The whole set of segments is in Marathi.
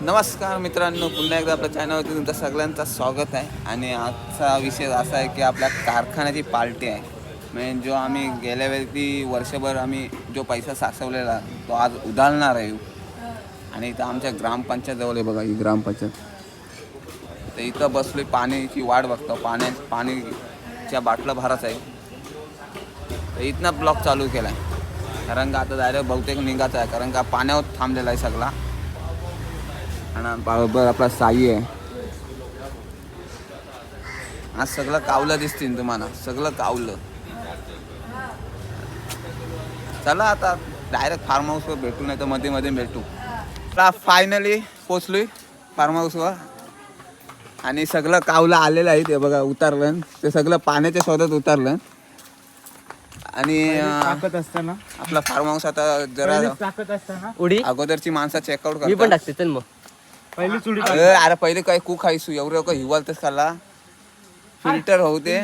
नमस्कार मित्रांनो पुन्हा एकदा आपल्या चॅनलवरती तुमचं सगळ्यांचं स्वागत आहे. आणि आजचा विषय असा आहे की आपल्या कारखान्याची पार्टी आहे. म्हणजे जो आम्ही गेल्या वेळी वर्षभर आम्ही जो पैसा साचवलेला तो आज उधाळणार आहे. आणि इथं आमच्या ग्रामपंचायत जवळ आहे बघा ही ग्रामपंचायत. तर इथं बसलोय पाण्याची वाट बघतो. पाण्या पाणीच्या बाटलं भरायचं आहे तर इथनं ब्लॉक चालू केला आहे कारण का आता डायरेक्ट बहुतेक निघायचं आहे. कारण का पाण्यावर थांबलेला आहे सगळा. आणि बरोबर आपला साई आहे. आज सगळं कावलं दिसतील तुम्हाला. सगळं कावलं. चला आता डायरेक्ट फार्म हाऊसवर भेटू नाही तर मध्ये मध्ये भेटू. फायनली पोचलोय फार्म हाऊसवर आणि सगळं कावलं आलेलं आहे ते बघा उतारलं. ते सगळं पाण्याच्या शोधात उतारलं. आणि अं, टाकत असताना. आपला फार्म हाऊस आता जरा टाकत असताना. उडी? अगोदरची माणसं चेकआउट मी पण टाकते चल मग. पहिली चुडी अरे अरे पहिले काय कू खायसू एवढं का हिवालतच खाल्ला. फिल्टर होऊ दे.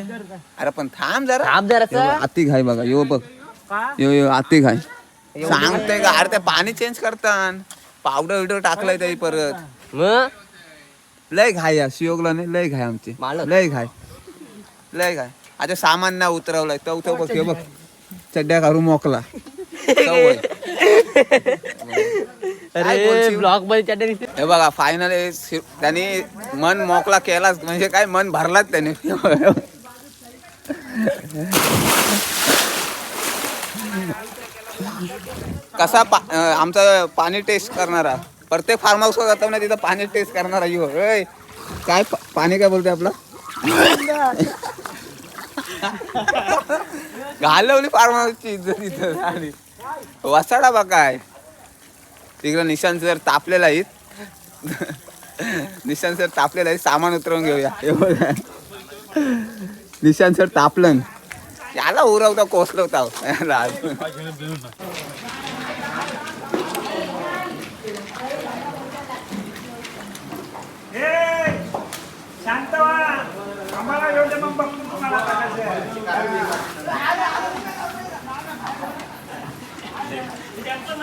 अरे पण थांब जरा. थांब जरासा. यो, आती घाय बघा यो बघ. का? यो यो आती घाय. सांगते का? अरे ते पाणी चेंज करतात पावडर विडर टाकलाय त्याही परत. मग? लय घाय या शियोगला नाही लय घाय आमची. मालक. लय घाय. लय घाय. आता सामान ना उतरवलाय. तो तो बघ हे बघ. चड्ड्या घालून मोकला. सवय. अरे? ब्लॉकमध्ये चड्डा दिसते हे बघा फायनली त्यांनी मन मोकला केलाच म्हणजे काय मन भरलाच त्याने. कसा पा अं, आमचा पाणी टेस्ट करणारा. प्रत्येक फार्म हाऊसवर जातो ना तिथं पाणी टेस्ट करणारा यो. ओय, काय पा- पाणी काय बोलते आपलं? घालवली फार्म इज्जत इथं आणि वसाडा बा काय? तिकडं निशांत सर तापलेला आहेत निशांत सर तापलेला आहे. सामान उतरवून घेऊया. निशांत सर तापलं. याला उरवता कोसलवता याला. शांत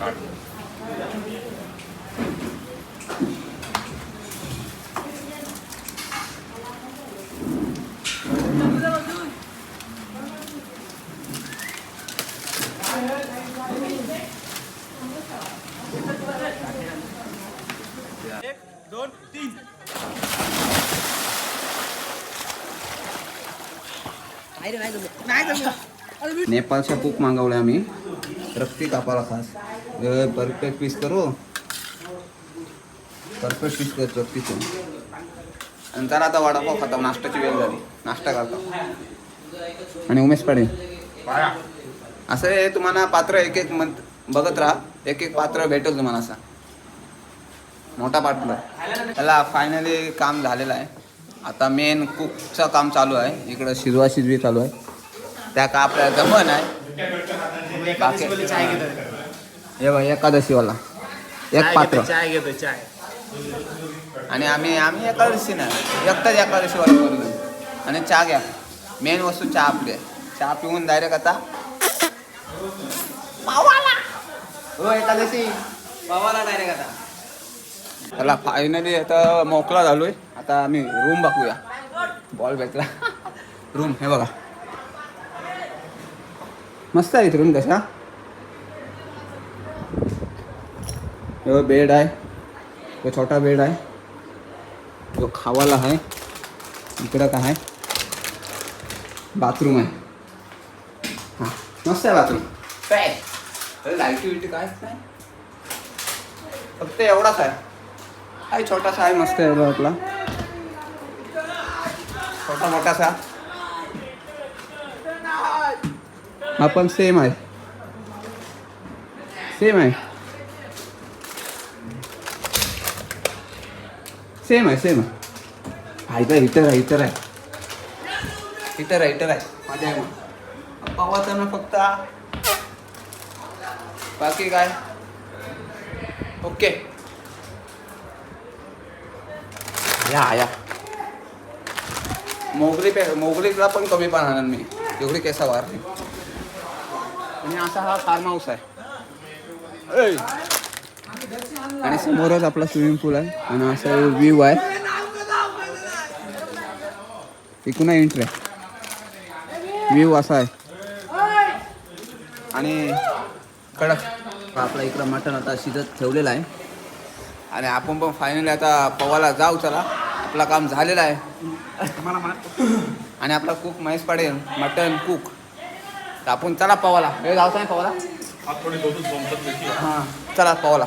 मग बघतो तुम्हाला आता कसं आहे. ए, रेकॉर्ड आहे आपलं. बोगस पण सांगतील नाही. यो, मोठा रायडर यो नेपाळच्या पूक मागवले आम्ही. रक्ती कापाला खास. परफेक्ट पीस करू. परफेक्ट पीस करतो रक्तीचं. नंतर आता वडापाव खाता नाश्त्याची वेळ झाली. नाश्ता करतो. आणि उमेश पाडे असं आहे तुम्हाला पात्र एक एक मंथ बघत राहा. एक एक पात्र भेटेल तुम्हाला असा. मोठा पात्र. त्याला फायनली काम झालेलं आहे. आता मेन कुकचं काम चालू आहे. इकडं शिजवा शिजवी चालू आहे. त्या का आपल्या जमन आहे. बाकी हे बघ एकादशीवाला एक पात्र. चाय घेतो चाय आणि आम्ही आम्ही एकादशी नाही. एकटाच एकादशीवाला करू आणि चहा घ्या. मेन वस्तू चहा आपली चहा पिऊन डायरेक्ट आता पावाला हो एकादशी. पावाला डायरेक्ट आता. त्याला फायनली आता मोकळा झालोय. आता आम्ही रूम बघूया. बॉल भेटला. रूम हे बघा. मस्त आहे रूम कशा? हे बेड आहे. तो छोटा बेड आहे. तो खावाला आहे. इकडं काय आहे? बाथरूम आहे. हां मस्त आहे बाथरूम. काय? लाईटी विटी कायच नाही. फक्त एवढाच आहे. काय छोटासा आहे मस्त आहे आपला. छोटा मोठासा. हा पण सेम आहे. सेम आहे. सेम आहे सेम आहे. हा इथं हिटर आहे हिटर आहे. हिटर आहे हिटर आहे माझ्या आहे मग. पावाचा ना फक्त. बाकी काय? ओके या या. मोगली पे मोगलीला पण कमी पण आणन मी. एवढी केसा वारली. आणि असा हा फार्म हाऊस आहे. आणि समोरच आपला स्विमिंग पूल आहे आणि असा व्ह्यू आहे. एकूण एंट्री आहे व्ह्यू असा आहे. आणि कडक आपला इकडं मटण आता शिजत ठेवलेलं आहे. आणि आपण पण फायनली आता पवाला जाऊ चला. आपलं काम झालेलं आहे. आणि आपला कुक महेश पाडेल मटन कुक आपण चला पवाला. वेळ जाऊचा नाही पवाला. हां चला पवाला.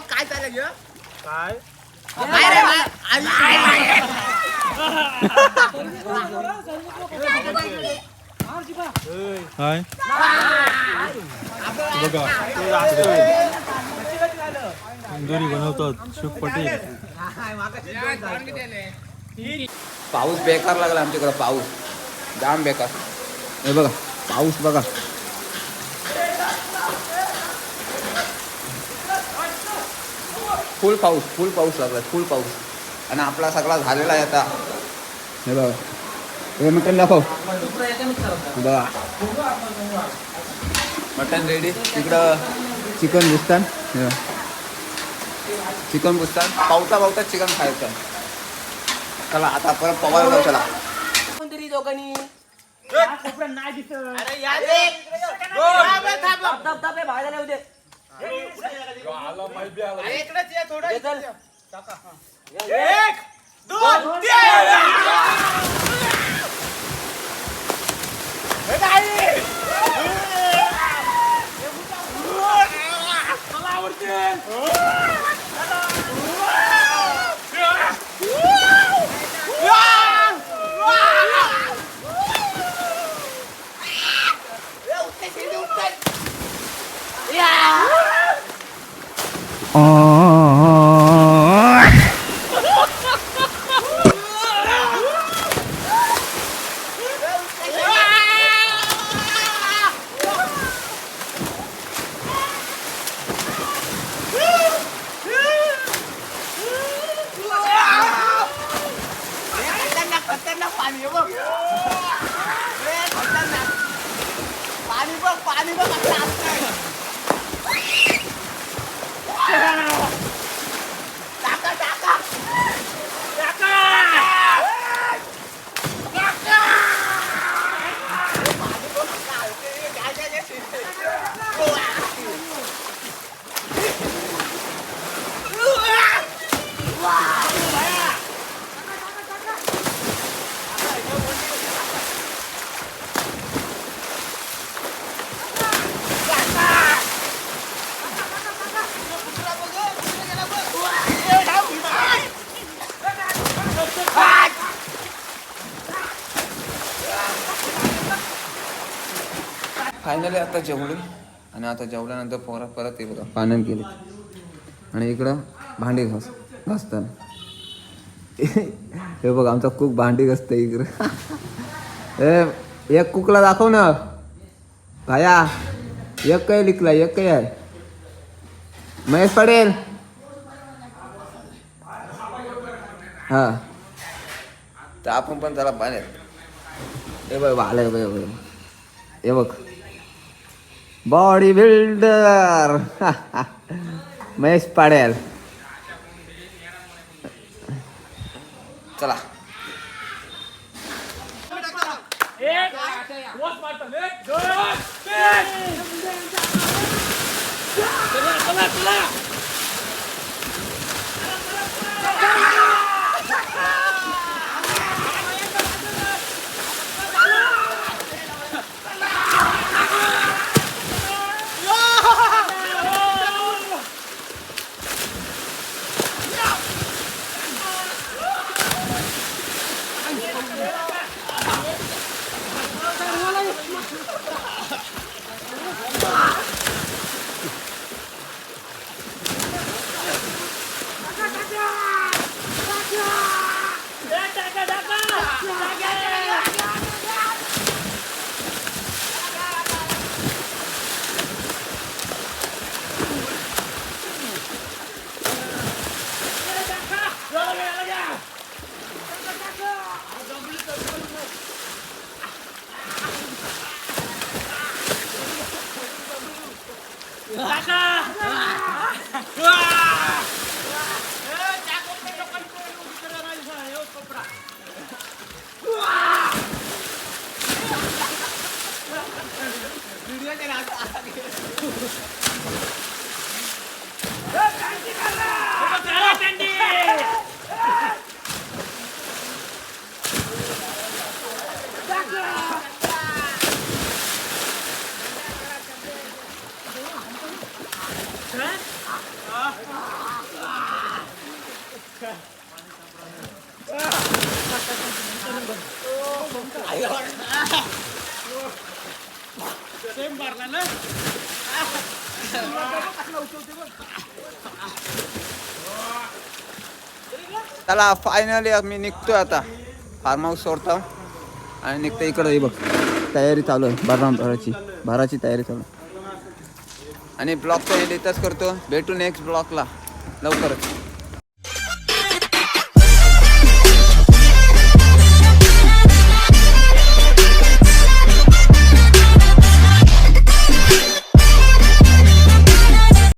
काय चाललं ह्यो? काय काय रे बा? आणि- हाय बघा तंदुरी बनवतात. शुक पटेल. पाऊस बेकार लागला आमच्याकडं पाऊस. जाम बेकार. हे बघा पाऊस बघा. फुल पाऊस फुल पाऊस लागला फुल पाऊस. आणि आपला सगळा झालेला आहे आता. हे बघा. हे मटण दाखव. बघा. मटण रेडी तिकडं चिकन बुसतान हे बघा. चिकन बुसतान पावता पावता चिकन खायचं चला आता परत पवायला जाऊ चला कोणतरी दोघांनी नाही दिसत अरे या रे. थांब, थांब, थांब. थांब, थांब, हे बाहेर आले होते. अरे इकडेच ये थोडं. ये चल. खतरनाक खतरनाक पाणी आहे बघ ए, खतरनाक. पाणी बघ पाणी बघ आता आलंय. टाका टाका पाणी बघ आता आलंय. काय काय काय शिजतंय. फायनली आता जेवलो. आणि आता जेवल्यानंतर पोरा परत ये बघा पाण्यात गेले आणि इकडं भांडी घास घासताना. हे बघ आमचा कुक भांडी घासते इकडं. ए एक कुकला दाखव ना. भाया एक काय लिखला एक काय आहे? महेश पडेल हा. तर आपण पण त्याला पाण्यात हे बघ आलंय बघ बघ हे बघ. बॉडी बिल्डर महेश पाडेल चला. चला Ah! Yeah. त्याला फायनली मी निघतोय आता. फार्म हाऊस सोडतो. आणि निघतो इकडं बघ. तयारी चालू आहे बारा भराची. भराची तयारी चालू आहे. आणि ब्लॉग तो इथंच करतो. भेटू नेक्स्ट ब्लॉगला लवकरच.